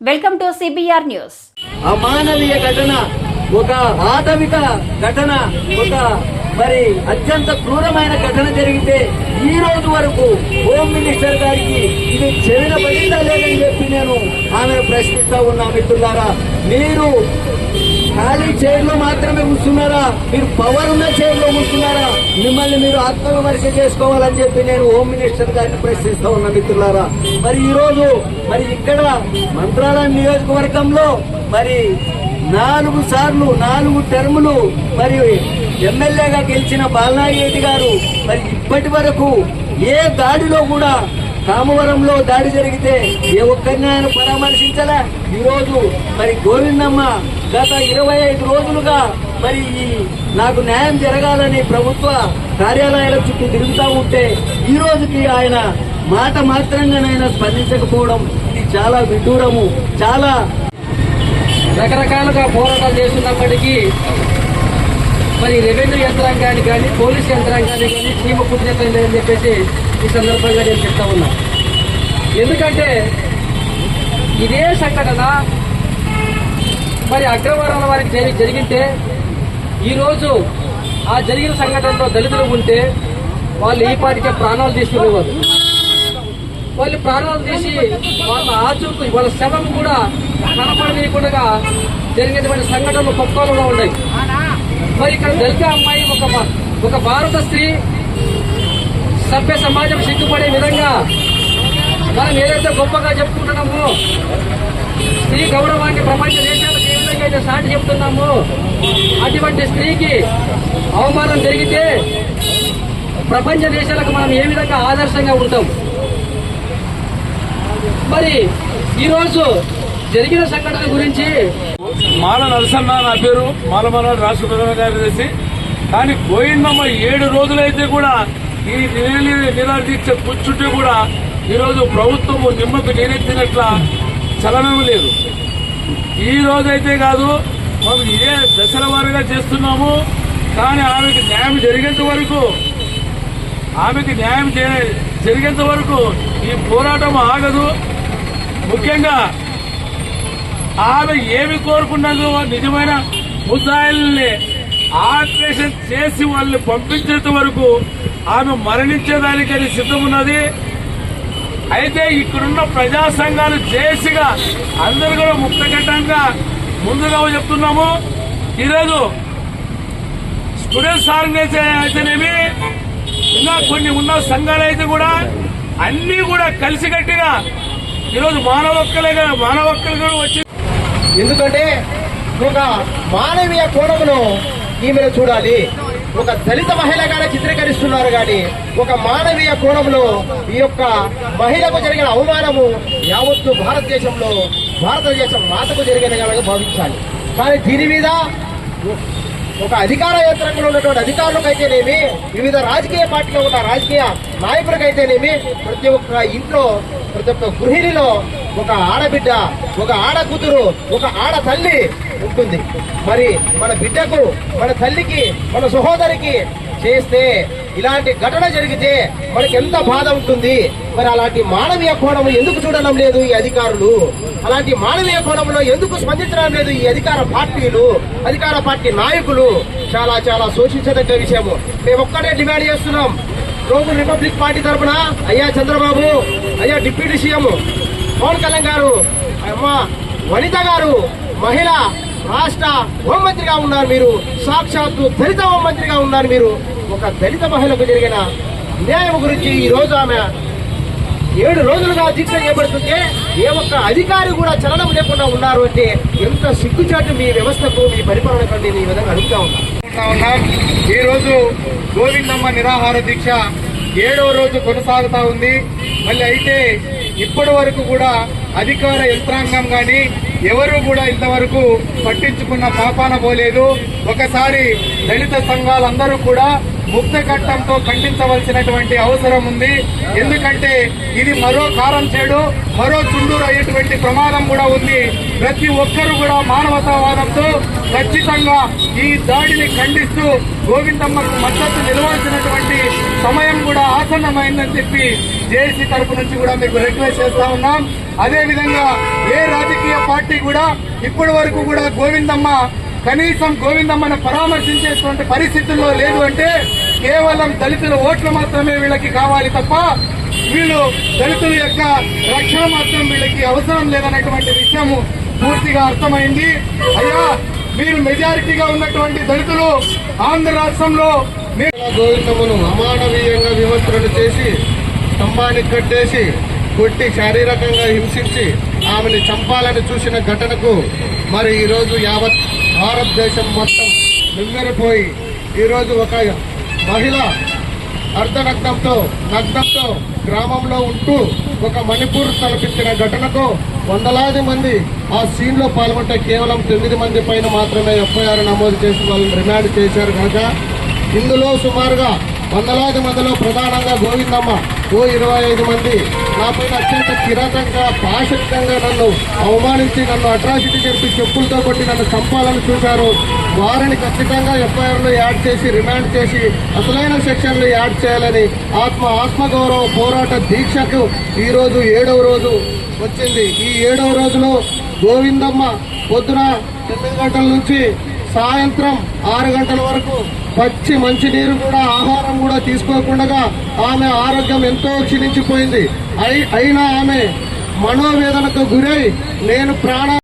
Welcome to C B R news అమానవీయ ఘటన ఒక ఆటవిక ఘటన ఒక మరి అత్యంత క్రూరమైన ఘటన జరిగితే ఈ రోజు వరకు హోమ్ మినిస్టర్ గారికి ఇది చెవిన పడిందా లేదని చెప్పి నేను ఆమెను ప్రశ్నిస్తా ఉన్నా మిత్రులారా. మీరు ఖాళీ చైర్లు మాత్రమే కూర్చున్నారా? మీరు పవర్ ఉన్న చైర్లో కూర్చున్నారా? మిమ్మల్ని మీరు ఆత్మవిమర్శ చేసుకోవాలని చెప్పి నేను హోమ్ మినిస్టర్ గారిని ప్రశ్నిస్తా ఉన్నా మిత్రులారా. మరి ఈరోజు మరి ఇక్కడ మంత్రాలయం నియోజకవర్గంలో మరి నాలుగు సార్లు నాలుగు టర్ములు మరియు ఎమ్మెల్యేగా గెలిచిన బాలనాగి రెడ్డి గారు మరి ఇప్పటి వరకు ఏ దాడిలో కూడా కామవరంలో దాడి జరిగితే ఏ ఒక్కరిని ఆయన పరామర్శించలే? ఈ మరి గోవిందమ్మ గత ఇరవై ఐదు రోజులుగా మరి ఈ నాకు న్యాయం జరగాలని ప్రభుత్వ కార్యాలయాల చుట్టూ తిరుగుతూ ఉంటే ఈ రోజుకి ఆయన మాట మాత్రంగానైనా స్పందించకపోవడం ఇది చాలా విడ్డూరము చాలా రకరకాలుగా పోరాటాలు చేస్తున్నప్పటికీ మరి రెవెన్యూ యంత్రాంగాన్ని కానీ పోలీస్ యంత్రాంగాన్ని కానీ చీమ పుట్టినట్టు లేదని చెప్పేసి ఈ సందర్భంగా నేను చెప్తా ఉన్నా. ఎందుకంటే ఇదే సంఘటన మరి అగ్రవర్ణాల వారికి జరి- జరిగితే ఈరోజు ఆ జరిగిన సంఘటనలో దళితులు ఉంటే వాళ్ళు ఈ పాటికే ప్రాణాలు తీసుకునేవారు. వాళ్ళు ప్రాణాలు తీసి వాళ్ళ ఆచూకు వాళ్ళ శవం కూడా కనపడనీయకుండా జరిగినటువంటి సంఘటనలు కుప్పలలో ఉన్నాయి. మరి ఇక్కడ దళిత అమ్మాయి ఒక ఒక భారత స్త్రీ సభ్య సమాజం సిగ్గుపడే విధంగా మనం ఏదైతే గొప్పగా చెప్పుకుంటున్నామో స్త్రీ గౌరవాన్ని ప్రపంచ దేశాలు ఏ అయితే సాటి చెప్తున్నామో అటువంటి స్త్రీకి అవమానం జరిగితే ప్రపంచ దేశాలకు మనం ఏ విధంగా ఆదర్శంగా ఉంటాం? మరి ఈరోజు జరిగిన సంఘటన గురించి మాల నరసన్న నా పేరు. మాలమనాడు రాష్ట్ర ప్రధాన కార్యదర్శి. కానీ గోవిందమ్మ ఏడు రోజులైతే కూడా ఈ నిరాదీక్ష కూర్చుంటే కూడా ఈరోజు ప్రభుత్వము నిమ్మకు నేనెత్తినట్ల చలనం లేదు. ఈ రోజైతే కాదు మనం ఇదే దశల వారీగా చేస్తున్నాము. కానీ ఆమెకి న్యాయం జరిగేంత వరకు ఆమెకి న్యాయం జరిగేంత వరకు ఈ పోరాటం ఆగదు. ముఖ్యంగా ఆమె ఏమి కోరుకున్నదో నిజమైన ముసాయిల్ని ఆపరేషన్ చేసి వాళ్ళని పంపించేంత వరకు ఆమె మరణించేదానికని సిద్ధమున్నది. అయితే ఇక్కడున్న ప్రజా సంఘాలు చేసిగా అందరూ కూడా ముక్తఘట్టంగా ముందుగా చెప్తున్నాము. ఈరోజు స్టూడెంట్స్ ఆర్గనైజేషన్ అయితేనేమి ఇంకా కొన్ని ఉన్న సంఘాలు అయితే కూడా అన్ని కూడా కలిసికట్టుగా ఈరోజు మానవ హక్కులుగా మానవ హక్కులు కూడా వచ్చి ఎందుకంటే ఒక మానవీయ కోణమును ఈమెను చూడాలి. ఒక దళిత మహిళగానే చిత్రీకరిస్తున్నారు కానీ ఒక మానవీయ కోణంలో ఈ యొక్క మహిళకు జరిగిన అవమానము యావత్తు భారతదేశంలో భారతదేశం మాతకు జరిగినగా భావించాలి. కానీ దీని మీద ఒక అధికార యంత్రంలో ఉన్నటువంటి అధికారులకైతేనేమి వివిధ రాజకీయ పార్టీలో ఉన్న రాజకీయ నాయకులకైతేనేమి ప్రతి ఒక్క ఇంట్లో ప్రతి ఒక్క గృహిణిలో ఒక ఆడబిడ్డ ఒక ఆడ కూతురు ఒక ఆడ తల్లి ఉంటుంది. మరి మన బిడ్డకు మన తల్లికి మన సహోదరికి చేస్తే ఇలాంటి ఘటన జరిగితే మనకి ఎంత బాధ ఉంటుంది. మరి అలాంటి మానవీయ కోణం ఎందుకు చూడడం లేదు ఈ అధికారులు? అలాంటి మానవీయ కోణంలో ఎందుకు స్పందించడం లేదు ఈ అధికార పార్టీలు? అధికార పార్టీ నాయకులు చాలా చాలా శోషించదగ్గ విషయము. మేము ఒక్కటే డిమాండ్ చేస్తున్నాం. రోగుల్ రిపబ్లిక్ పార్టీ తరఫున అయ్యా చంద్రబాబు అయ్యా డిప్యూటీ సీఎం పవన్ కళ్యాణ్ గారు అమ్మ వనిత గారు మహిళ రాష్ట్ర హోంమంత్రిగా ఉన్నారు మీరు. సాక్షాత్తు దళిత హోంమంత్రిగా ఉన్నారు మీరు. ఒక దళిత మహిళకు జరిగిన అన్యాయం గురించి ఈ రోజు ఆమె ఏడు రోజులుగా దీక్ష చేయబడుతుంటే ఏ ఒక్క అధికారి కూడా చలనం లేకుండా ఉన్నారు అంటే ఎంత సిగ్గుచాటు మీ వ్యవస్థకు మీ పరిపాలన కంటే ఈ విధంగా అడుగుతా ఉన్నాను ఉన్నాం ఈరోజు గోవిందమ్మ నిరాహార దీక్ష ఏడవ రోజు కొనసాగుతా ఉంది. మళ్ళీ అయితే ఇప్పటి వరకు కూడా అధికార యంత్రాంగం కానీ ఎవరు కూడా ఇంతవరకు పట్టించుకున్న పాపాన పోలేదు. ఒకసారి దళిత సంఘాలందరూ కూడా ముక్త కట్టంతో ఖండించవలసినటువంటి అవసరం ఉంది. ఎందుకంటే ఇది మరో కారం చేడు మరో చుండూరు అయ్యేటువంటి ప్రమాదం కూడా ఉంది. ప్రతి ఒక్కరూ కూడా మానవతావాదంతో ఖచ్చితంగా ఈ దాడిని ఖండిస్తూ గోవిందమ్మకు మద్దతు నిలవాల్సినటువంటి సమయం కూడా ఆసన్నమైందని చెప్పి జేఏసీ తరపు నుంచి కూడా మీకు రిక్వెస్ట్ చేస్తా ఉన్నాం. అదేవిధంగా ఏ రాజకీయ పార్టీ కూడా ఇప్పటి వరకు కూడా గోవిందమ్మ కనీసం గోవిందమ్మను పరామర్శించేటువంటి పరిస్థితుల్లో లేదు అంటే కేవలం దళితుల ఓట్లు మాత్రమే వీళ్ళకి కావాలి తప్ప వీళ్ళు దళితుల యొక్క రక్షణ మాత్రం వీళ్ళకి అవసరం లేదన్నటువంటి విషయము పూర్తిగా అర్థమైంది. అయ్యా మీరు మెజారిటీగా ఉన్నటువంటి దళితులు ఆంధ్ర రాష్ట్రంలో మీరు గోవిందమును అమానవీయంగా విమర్శలు చేసి స్తంభానికి కట్టేసి కొట్టి శారీరకంగా హింసించి ఆమెను చంపాలని చూసిన ఘటనకు మరి ఈరోజు యావత్ భారతదేశం మొత్తం నిమ్మెరిపోయి ఈరోజు ఒక మహిళ అర్ధనగ్నంతో నగ్నంతో గ్రామంలో ఉంటూ ఒక మణిపూర్ తలపించిన ఘటనకు వందలాది మంది ఆ సీన్లో పాల్గొంటే కేవలం తొమ్మిది మంది పైన మాత్రమే ఎఫ్ఐఆర్ నమోదు చేసి వాళ్ళని రిమాండ్ చేశారు కనుక ఇందులో సుమారుగా వందలాది మందిలో ప్రధానంగా గోవిందమ్మ. ఓ ఇరవై ఐదు మంది. నాపైన అత్యంత కిరాతంగా పాశక్తంగా నన్ను అవమానించి నన్ను అట్రాసిటీ చెప్పి చెప్పులతో కొట్టి నన్ను చంపాలని చూశారు. వారిని ఖచ్చితంగా ఎఫ్ఐఆర్లో యాడ్ చేసి రిమాండ్ చేసి అసలైన సెక్షన్లు యాడ్ చేయాలని ఆత్మ ఆత్మగౌరవ పోరాట దీక్షకు ఈరోజు ఏడవ రోజు వచ్చింది. ఈ ఏడవ రోజులో గోవిందమ్మ పొద్దున తొమ్మిది గంటల నుంచి సాయంత్రం ఆరు గంటల వరకు పచ్చి మంచినీరు కూడా ఆహారం కూడా తీసుకోకుండా ఆమె ఆరోగ్యం ఎంతో క్షీణించిపోయింది. అయినా ఆమె మనోవేదనకు గురై నేను ప్రాణ